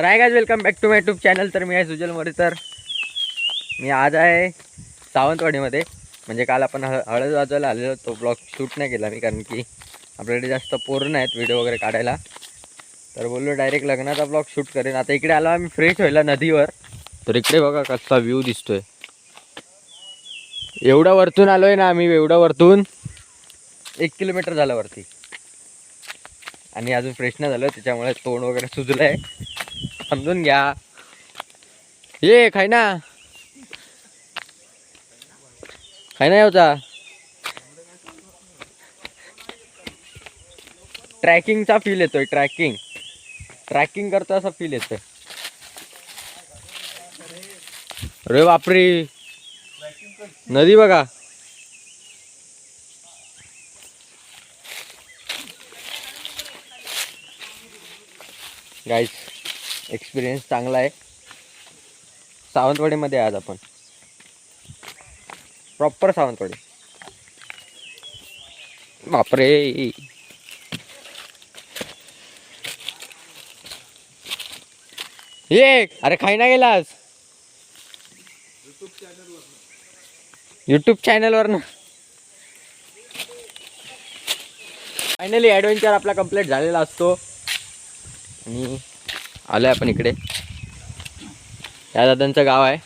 तर आहे गाज welcome back to my YouTube channel तर मी आहे सुजल मोरे तर मी आज आहे सावंतवाडीमध्ये. म्हणजे काल आपण हळ हळद वाजवायला आलेलो तो ब्लॉग शूट नाही केला मी कारण की आपल्याकडे जास्त पोरं नाहीत व्हिडिओ वगैरे काढायला. तर बोललो डायरेक्ट लग्नाचा ब्लॉग शूट करेन. आता इकडे आलो आम्ही फ्रेश व्हायला नदीवर. तर इकडे बघा कसा व्ह्यू दिसतोय. एवढा वरतून आलोय ना आम्ही एवढा वरतून. एक किलोमीटर झालं वरती. आणि अजून फ्रेश नाही झालं त्याच्यामुळे तोंड वगैरे सुजलं आहे समजून घ्या. ये खायना खायना खाय ना ट्रॅकिंगचा फील येतोय ट्रॅकिंग. ट्रॅकिंग करतो असा फील येतोय. अरे बापरे. नदी बघा. गाईस एक्सपिरियन्स चांगला आहे. सावंतवाडीमध्ये आज आपण. प्रॉपर सावंतवाडी. बापरे! ये! अरे खाई ना गेलास. युट्यूब चॅनलवर ना फायनली ॲडव्हेंचर आपला कंप्लीट झालेला असतो. आणि आलो आहे आपण इकडे. या दादांचं गाव आहे.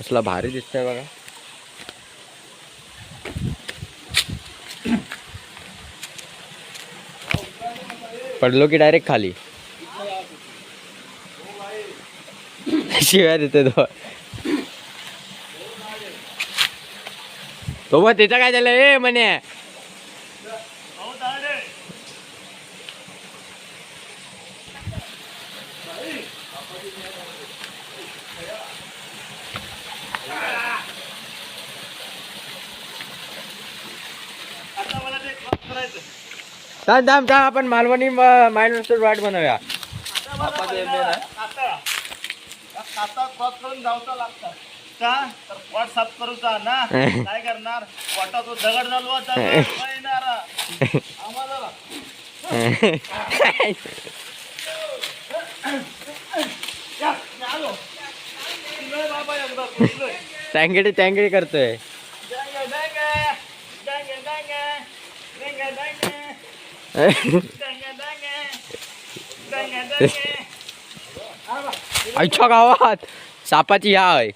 असला भारी दिसतंय बघा. पडलो की डायरेक्ट खाली. शिवाय देते तो. तो मग त्याचं काय झालं ए म्हणे. थांब थांब थांब आपण मालवणी माइंड वाट बनवूया क्रॉस करून जाऊचा लागतात का तर पोट साफ करूचा ना काय करणार दगड आम्हाला. टँगडी टँगडी करतोय अच्छा गावात सापाची या आहे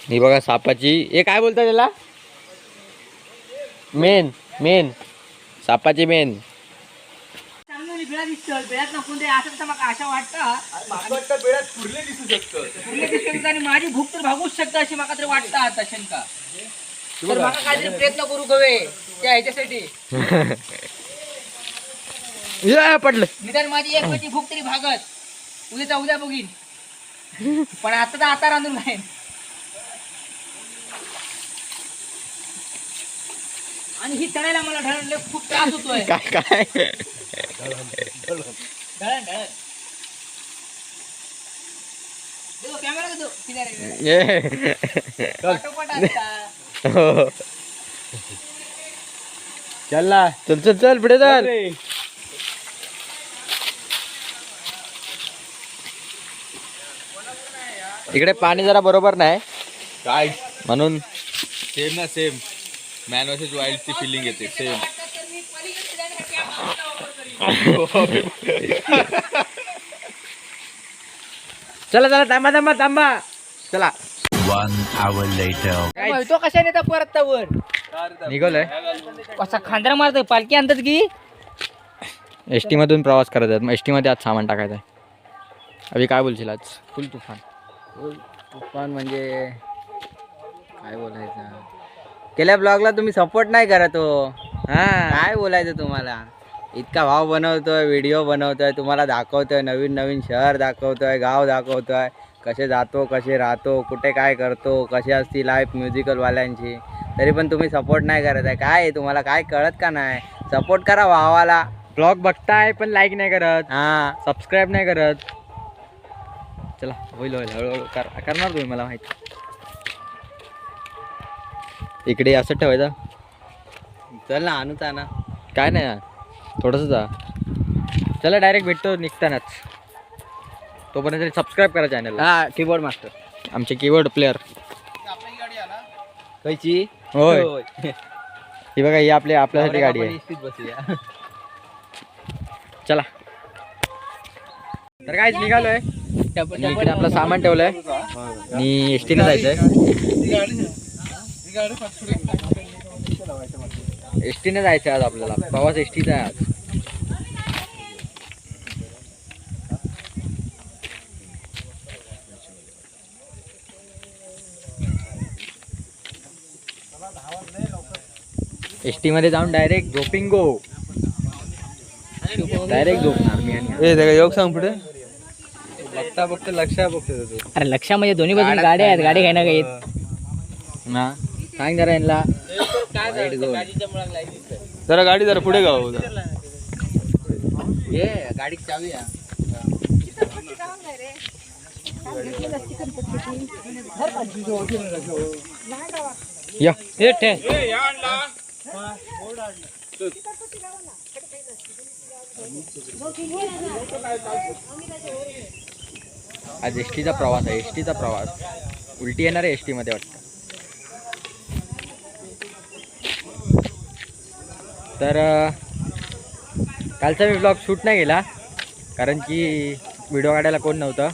ही बघा सापाची. हे काय बोलतात त्याला? मेन मेन. सापाची मेन. माझी भूक तर भागूच शकता अशी मला तरी वाटतं आता शंका तर मला काहीतरी प्रयत्न करू गवे त्या ह्याच्यासाठी. या, पडलं निदान माझी एक पेटी भूक तरी भागत. उद्याचा उद्या बघीन. पण आता तर आता रांधून खाईन आणि ही तळायला मला ढळले खूप त्रास होतोय. काय काय? ढळण ढळण. देखो कॅमेरा किनारे चल ना चल चल चल पुढे चल इकडे पाणी जरा बरोबर नाही. काय? म्हणून. सेम ना सेम मॅन वर्सेस वाईल्ड ची फिलिंग येते सेम चला चला थांबा थांबा थांबा. चला. One hour later. तो कशाने येतात परत वर? निघालोय. असा खांद्रा मारतोय पालखी आणतात की? एस टी मधून प्रवास करत आहेत. मग एस टी मध्ये आज सामान टाकायचं आहे. अभि काय बोलशील आज? फुल तुफान. तुफान म्हणजे काय बोलायचं? गेल्या ब्लॉगला तुम्ही सपोर्ट नाही करत हो. हा काय बोलायचं तुम्हाला? इतका भाव बनवतोय व्हिडिओ बनवतोय तुम्हाला दाखवतोय नवीन नवीन शहर दाखवतोय गाव दाखवतोय. कसे जातो कसे राहतो कुठे काय करतो कशी असती लाईफ म्युझिकलवाल्यांची तरी पण तुम्ही सपोर्ट नाही करत आहे. काय तुम्हाला काय कळत का नाही? सपोर्ट करा भावाला. ब्लॉग बघताय पण लाईक नाही करत. हां. सबस्क्राईब नाही करत. चला होईल होईल हळूहळू कर करणार तुम्ही मला माहिती. इकडे असं ठेवायचं. चल ना आणूचा ना काय नाही थोडंसं जा. चला डायरेक्ट भेटतो निघतानाच. तोपर्यंत सबस्क्राईब करा चॅनलला हा कीबोर्ड मास्टर आमचे कीबोर्ड प्लेअर कैची? होय. ही बघा ही आपली आपल्यासाठी गाडी आहे. चला. तर काय निघालोय. इकडे आपलं सामान ठेवलंय. आणि एस टीने जायचंय. एस टीने जायचंय आज आपल्याला. प्रवास एस टीचा आहे आज. एस टी मध्ये जाऊन डायरेक्ट झोपिंग गो डायरेक्ट झोपणार मी आणि योग सांग पुढे. बघता बघता लक्ष बघतो तू अरे लक्षामध्ये दोन्ही बाजून गाड्या आहेत गाडी घ्यायला काही ना सांग जरा यांना. जरा गाडी जरा पुढे गाव. ये गाडी चावी आहे. या. आज एस टीचा प्रवास आहे एस टीचा प्रवास. उलटी येणार आहे एस टीमध्ये वाटतं. तर कालचा मी ब्लॉग शूट नाही केला कारण की व्हिडिओ काढायला कोण नव्हतं.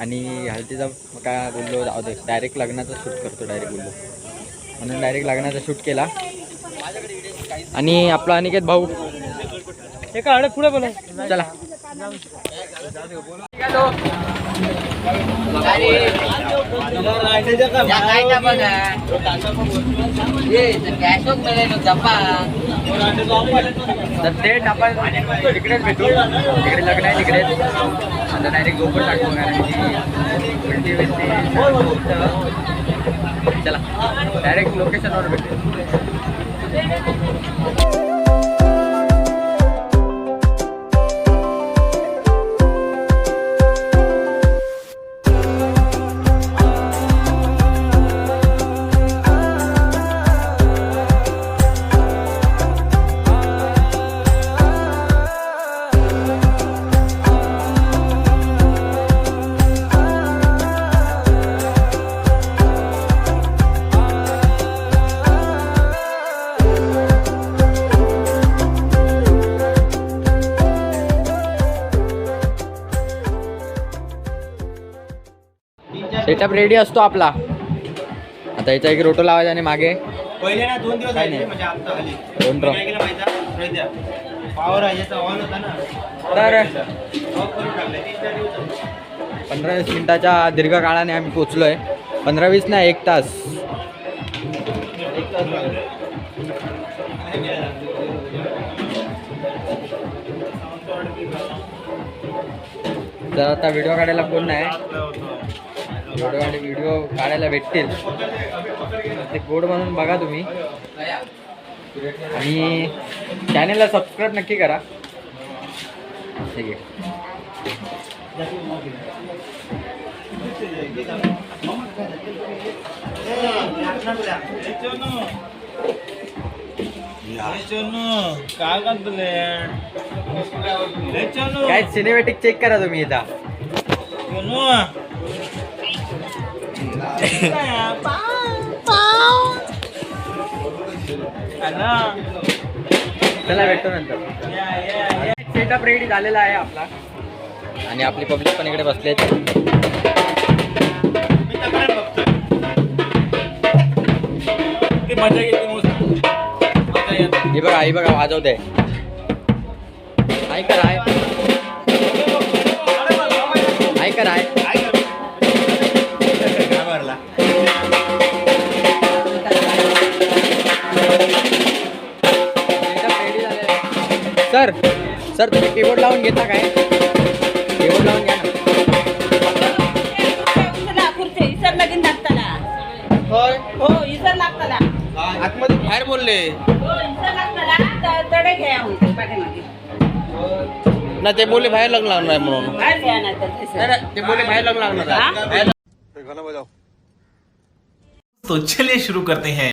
आणि हळदीचा काय बोललो जाऊ दे डायरेक्ट लग्नाचा शूट करतो डायरेक्ट बोललो. म्हणून डायरेक्ट लग्नाचा शूट केला. आणि आपला अनिकेत भाऊ. पुढे बोला. चला. तर थेट आपण तिकडेच भेटू. तिकडे लग्न आहे तिकडेच. आता डायरेक्ट गोकुळ टाकू कारण की उलटी बिलटी होतं. चला. डायरेक्ट लोकेशनवर भेटू. Thank you. सेटअप रेडी असतो आपला. आता याचा एक रोटो लावायचा आणि मागे. पहिले ना दोन दिवस झाले. म्हणजे दोन ड्रॉप काय केलं माहिती आहे? राहू द्या. पावर आहे याचा ऑन होता ना. तर पंधरा वीस मिनिटाच्या दीर्घ काळाने आम्ही पोचलोय पंधरा वीस ना एक तास. तर आता व्हिडिओ काढायला कोण नाही. व्हिडिओ आणि व्हिडिओ काढायला भेटतील ते कोड म्हणून बघा तुम्ही आणि चॅनेलला सबस्क्राईब नक्की करा ठीक आहे काय करतले काय सिनेमॅटिक चेक करा तुम्ही इथं चला भेटतो नंतर सेटअप रेडी झालेला आहे आपला आणि आपली पब्लिक पण इकडे बसले मजा हे बघा आई बघा वाजवते. ऐक आहे सर तुम्ही कीबोर्ड लावून घेता काय कीबोर्ड लावून घ्या ना इसर लगीन लागताना हो इसर लागताना आतमध्ये बाहेर बोलले हो इसर लागताना तडे घ्या पाठीमागे ना ते बोलले बाहेर लग्न लागणार म्हणून ते सर. बाहेर लग्न लागणार आहे. हा? तो चलिए शुरू करते हैं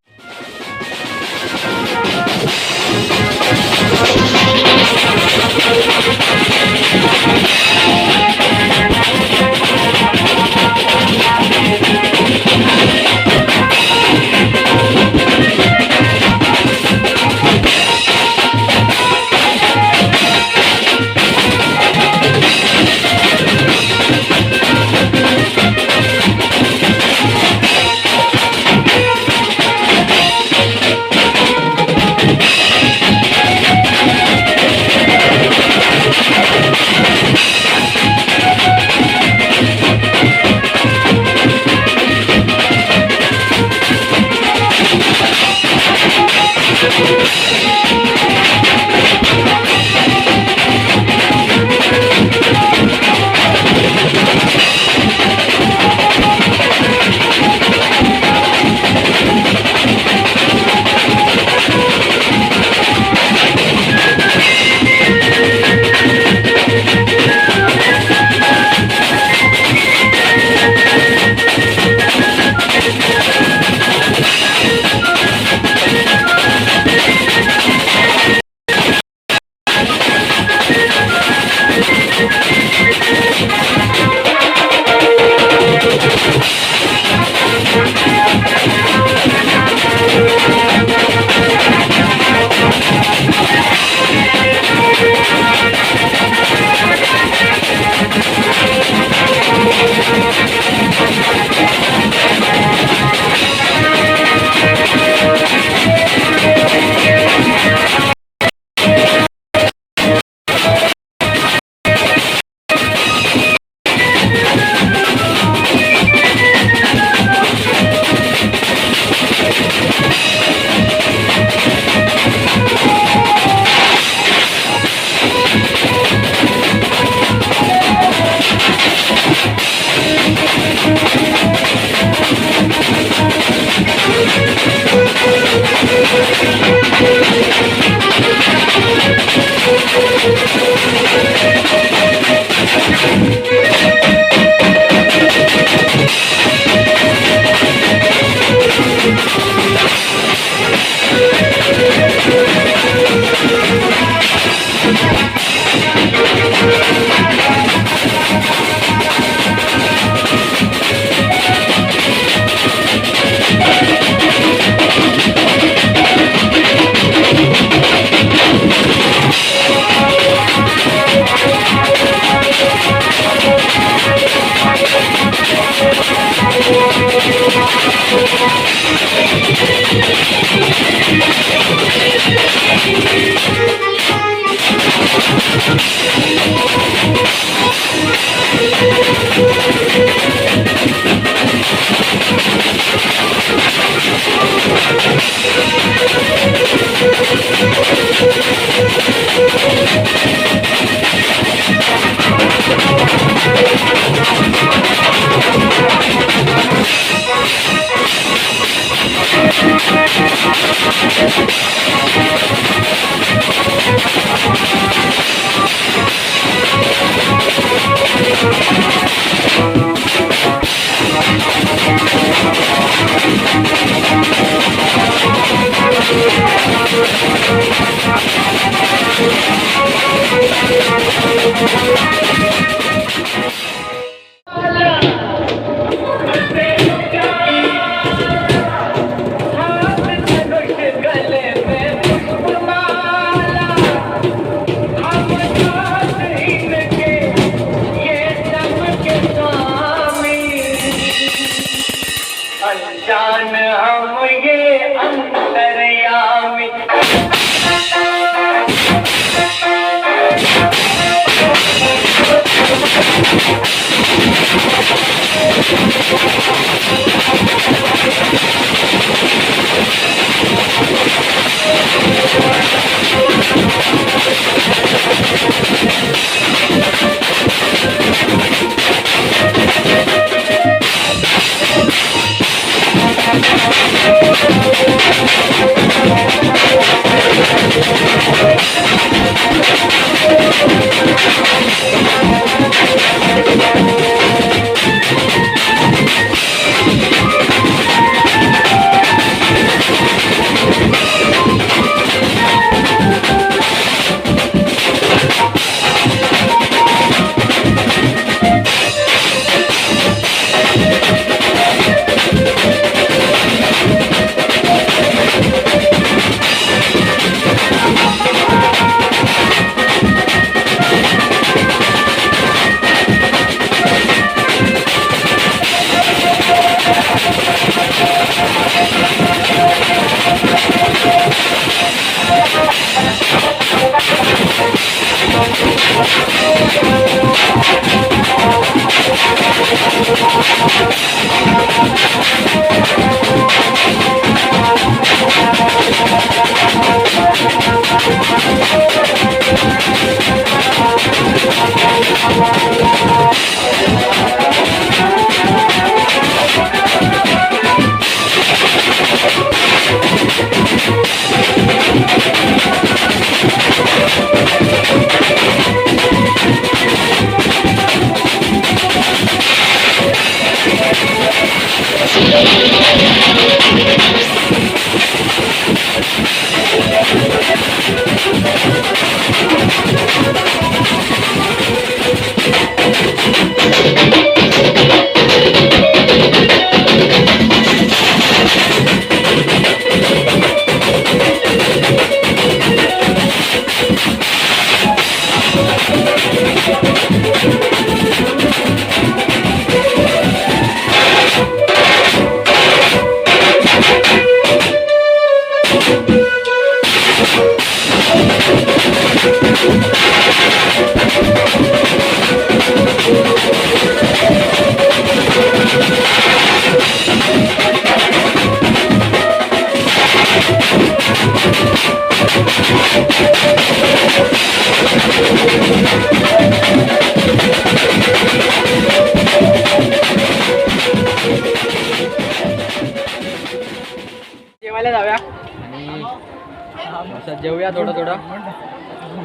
थोडं थोडं.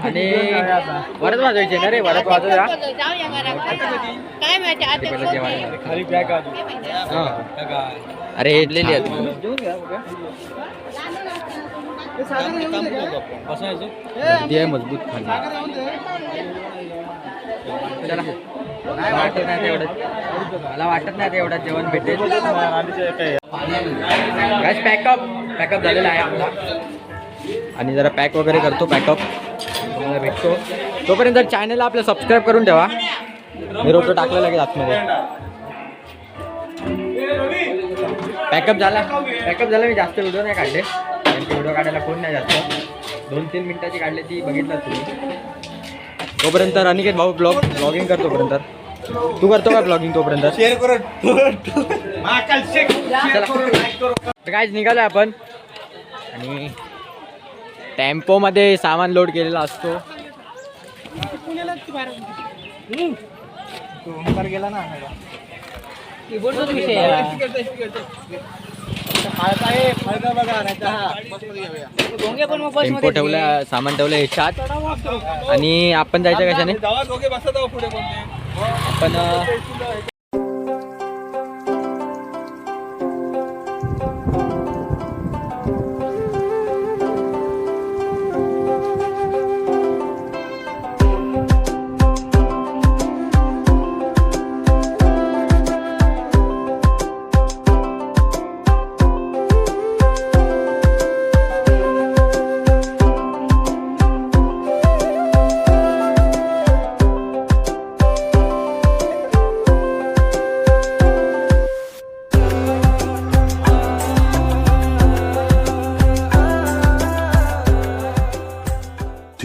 आणि वरच वाजवायचे ना रे? वरच वाजवूया जेवायला. हा. अरे हेडलेली आहे मजबूत खाली. चला. मला वाटत नाही तेवढं मला वाटत नाही तेवढं जेवण भेटेल. गॅस पॅकअप पॅकअप झालेला आहे आपला आणि जरा पॅक वगैरे करतो पॅकअप तुम्हाला भेटतो. तोपर्यंत चॅनलला आपलं सबस्क्राईब करून ठेवा. मी रोटो टाकलं लगेच आतमध्ये. पॅकअप झाला. पॅकअप झाला मी जास्त व्हिडिओ नाही काढले. कारण की व्हिडिओ काढायला कोण नाही जास्त. दोन तीन मिनिटाची काढले ती बघितलं तुम्ही. तोपर्यंत अनिकेत भाऊ ब्लॉग ब्लॉगिंग करतो पर्यंत तू करतो का ब्लॉगिंग तोपर्यंत? शेअर कायच निघालो आपण. आणि टेम्पोमध्ये सामान लोड केलेला असतो. गेला ना टेम्पो ठेवला सामान ठेवलं ह्याच्यात आणि आपण जायचं कशाने? आपण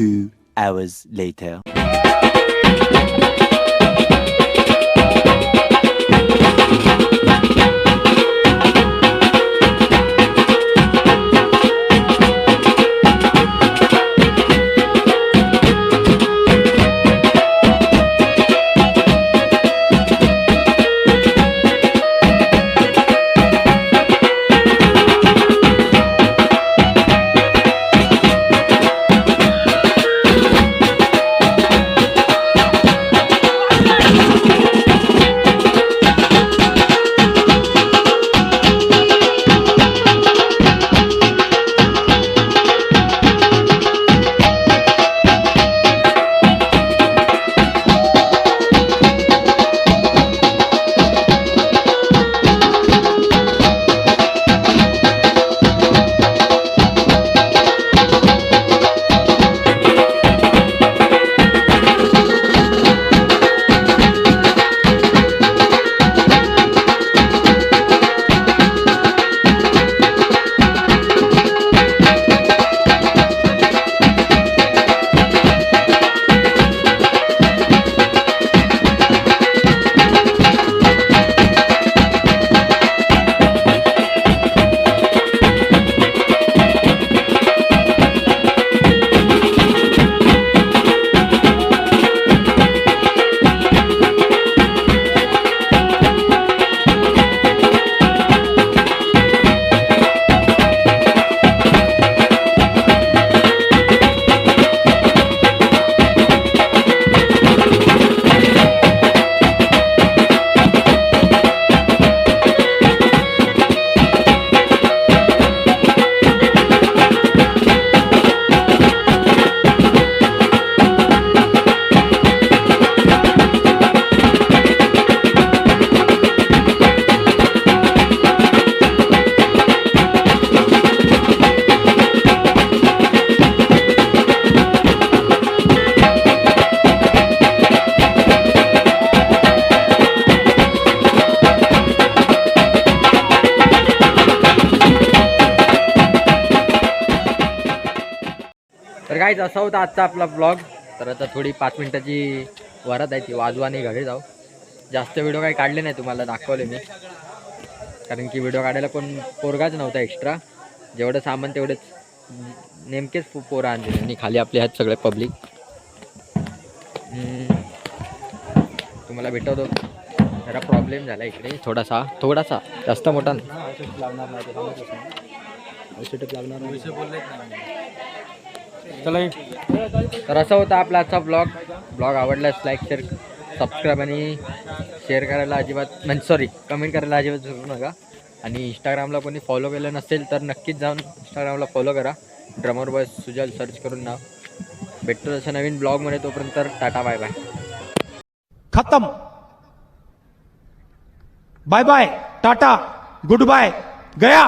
Two hours later. गाईज असा होता आजचा आपला ब्लॉग तर आता थोडी पाच मिनिटाची वरात आहे ती. वाजवा आणि घरी जाऊ. जास्त व्हिडिओ काही काढले नाही तुम्हाला दाखवले मी. कारण की व्हिडिओ काढायला कोण पोरगाच नव्हता एक्स्ट्रा जेवढं सामान तेवढेच नेमकेच पोरं आणले आणि खाली आपले आहेत सगळे पब्लिक तुम्हाला भेटवतो. जरा प्रॉब्लेम झाला इकडे. थोडासा. थोडासा. जास्त मोठा नाही. चला तर असा होता आपला आजचा ब्लॉग ब्लॉग आवडल्यास लाईक शेअर सबस्क्राईब आणि शेअर करायला अजिबात म्हणजे सॉरी कमेंट करायला अजिबात विसरू नका. आणि इंस्टाग्रामला कोणी फॉलो केलं नसेल तर नक्कीच जाऊन इंस्टाग्रामला फॉलो करा. ड्रमर बॉय सुजल सर्च करून नाव. भेटतो तसं नवीन ब्लॉगमध्ये तोपर्यंत टाटा बाय बाय खतम. Bye bye tata. Good bye गया.